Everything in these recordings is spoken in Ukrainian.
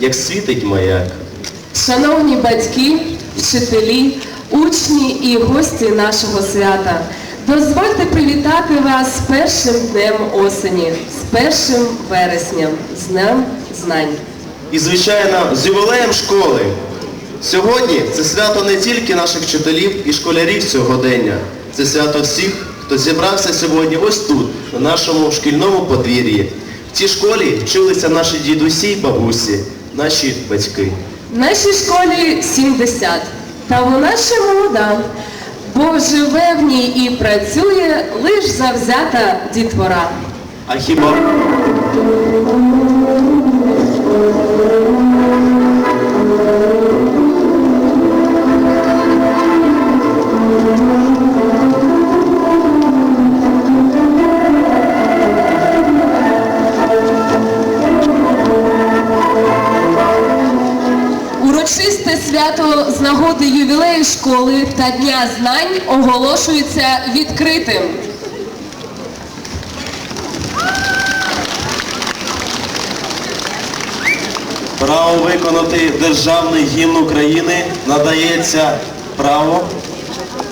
як світить маяк. Шановні батьки, вчителі, учні і гості нашого свята, дозвольте привітати вас з першим днем осені, з першим вересням, з Днем знань. І, звичайно, з ювілеєм школи. Сьогодні це свято не тільки наших вчителів і школярів сьогодення, це свято всіх, хто зібрався сьогодні ось тут, на нашому шкільному подвір'ї. В цій школі вчилися наші дідусі й бабусі, наші батьки. В нашій школі 70, та вона ще молода, бо живе в ній і працює лиш завзята дітвора. А хіба Урочисте свято з нагоди ювілею школи та Дня знань оголошується відкритим. право виконати державний гімн України надається право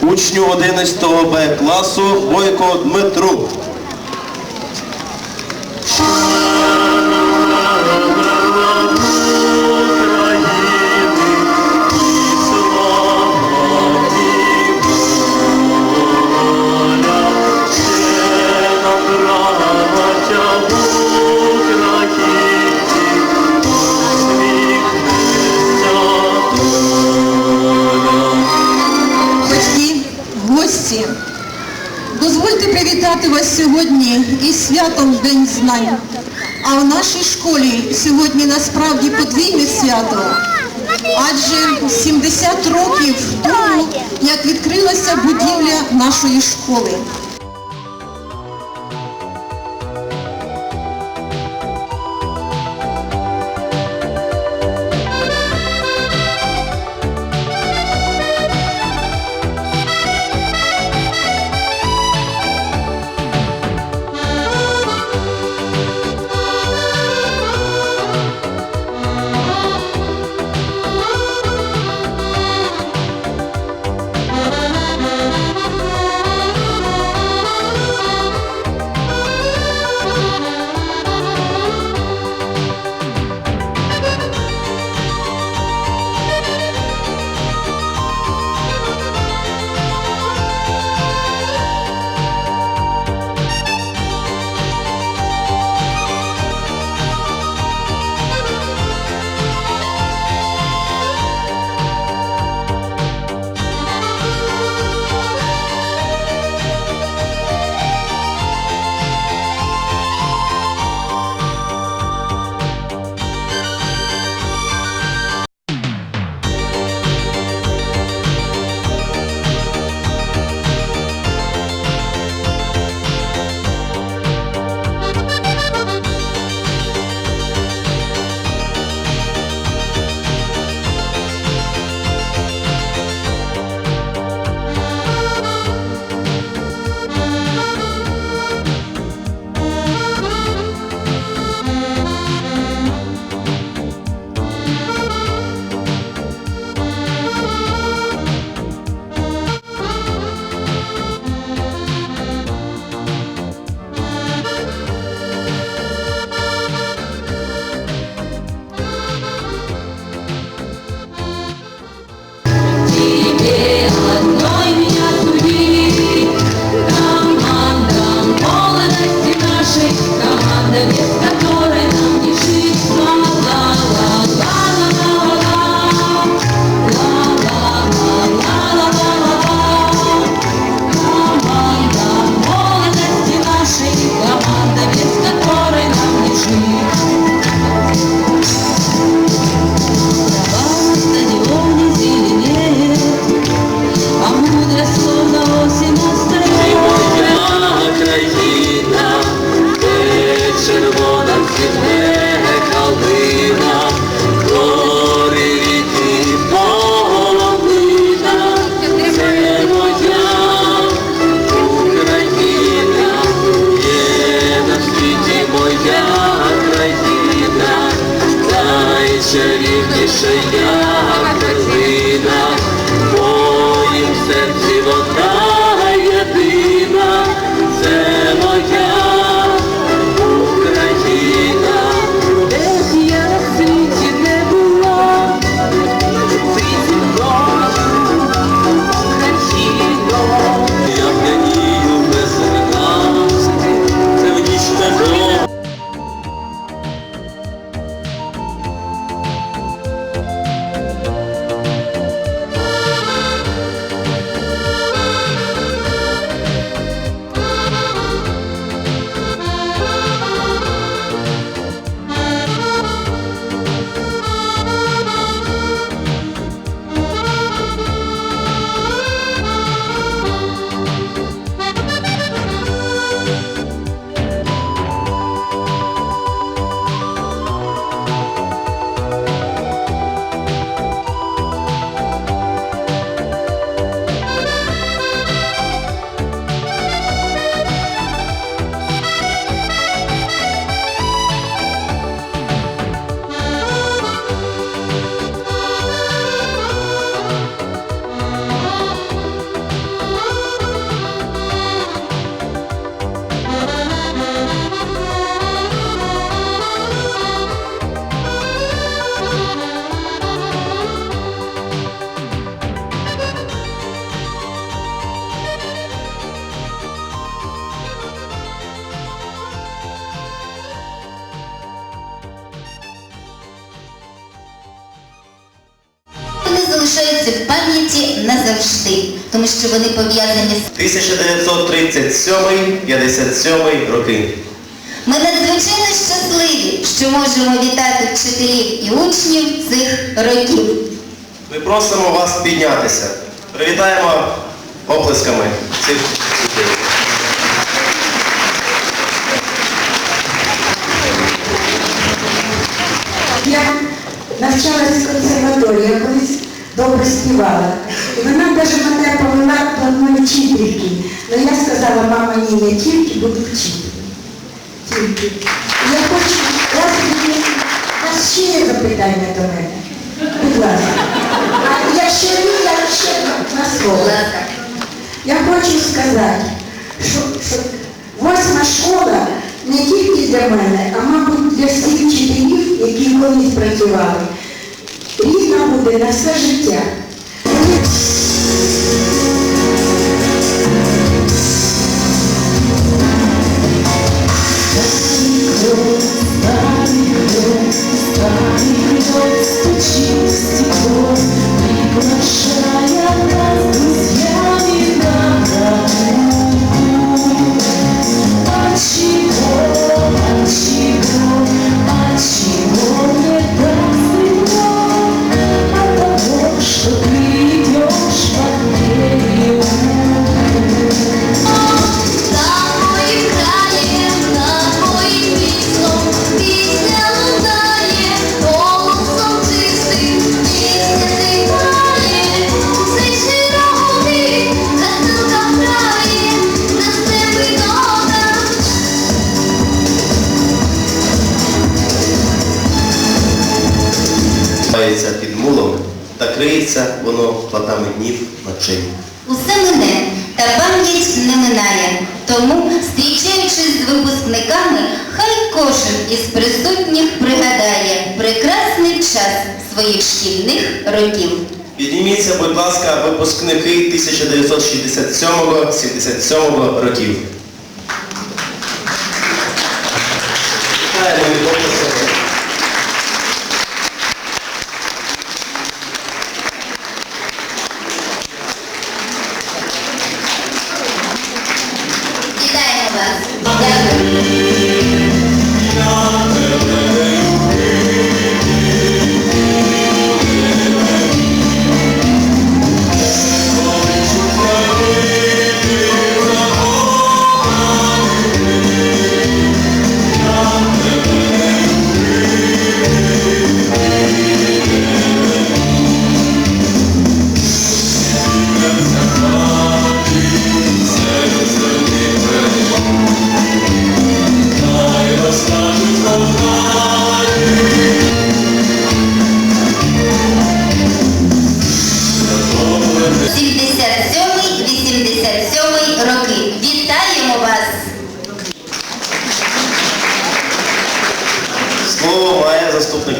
учню 11 Б класу Бойко Дмитру. Знань. А в нашій школі сьогодні насправді подвійне свято. Адже 70 років тому, як відкрилася будівля нашої школи. Що вони пов'язані з 1937-57 роки. Ми надзвичайно щасливі, що можемо вітати вчителів і учнів цих років. Ми просимо вас піднятися. Привітаємо оплесками цих дітей. Я навчалась в консерваторії, я колись добре співала. І вона навіть мене повела до одної вчительки. Але я сказала, мама, ні, я тільки буду вчити. Тільки. Я хочу, раз мені, у вас ще є запитання до мене. Будь ласка. А якщо ні, я ще на слово. Я хочу сказати, що, що восьма школа не тільки для мене, а мабуть для всіх вчителів, які колись працювали. Рідна буде на все життя. Із присутніх пригадає прекрасний час своїх шкільних років. Підніміться, будь ласка, випускники 1967-77 років.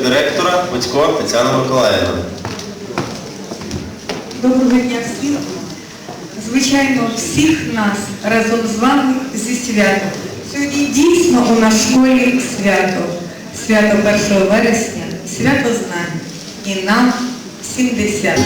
Директора Батько Тетяна Миколаївна. Доброго дня всім. Звичайно, всіх нас разом з вами зі святом. Сьогодні дійсно у нас школі свято. Свято 1 вересня, свято знань. І нам 70.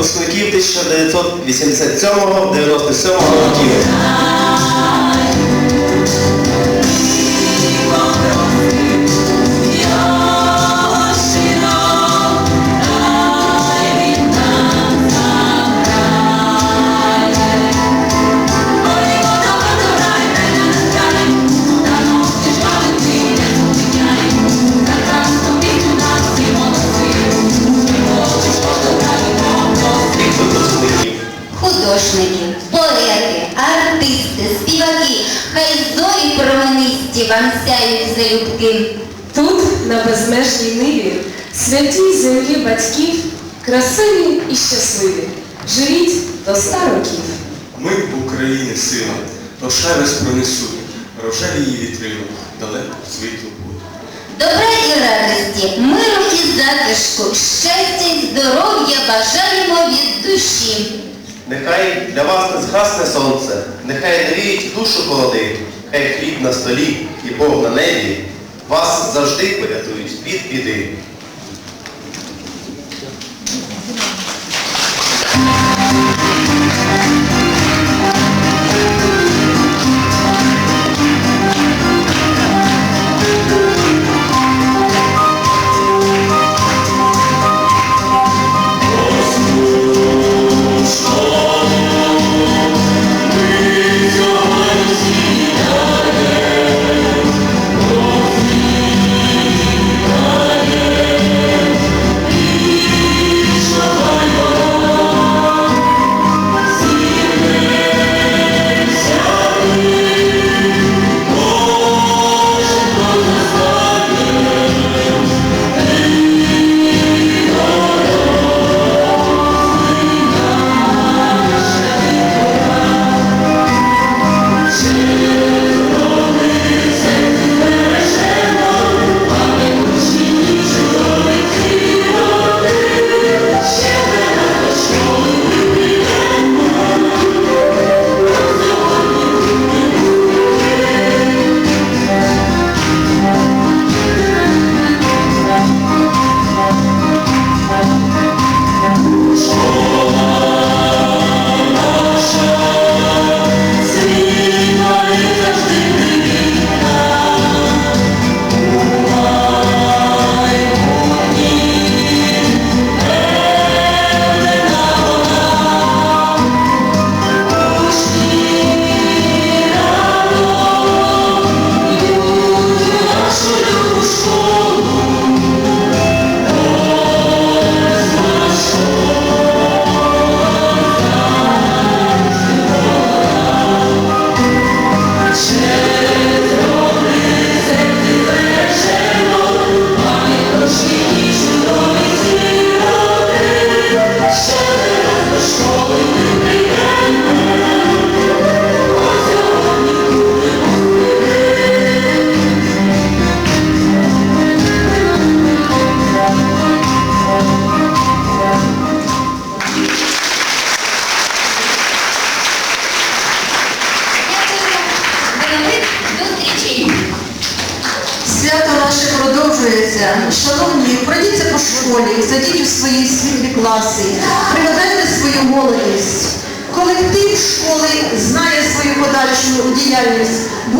Випускників 1987-97 років. На ниві, святій землі батьків, красиві і щасливі. Живіть до ста років. Ми України, сина, прошелест пронесуть, рожеві її вітрину, далеко світло буде. Добра і радості, миру і затишку, щастя і здоров'я бажаємо від душі. Нехай для вас не згасне сонце, нехай не віють душу холоди, хай хліб на столі і Бог на небі вас завжди порятують від біди.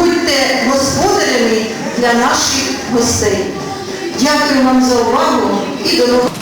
Будьте господарями для наших гостей. Дякую вам за увагу і до нових.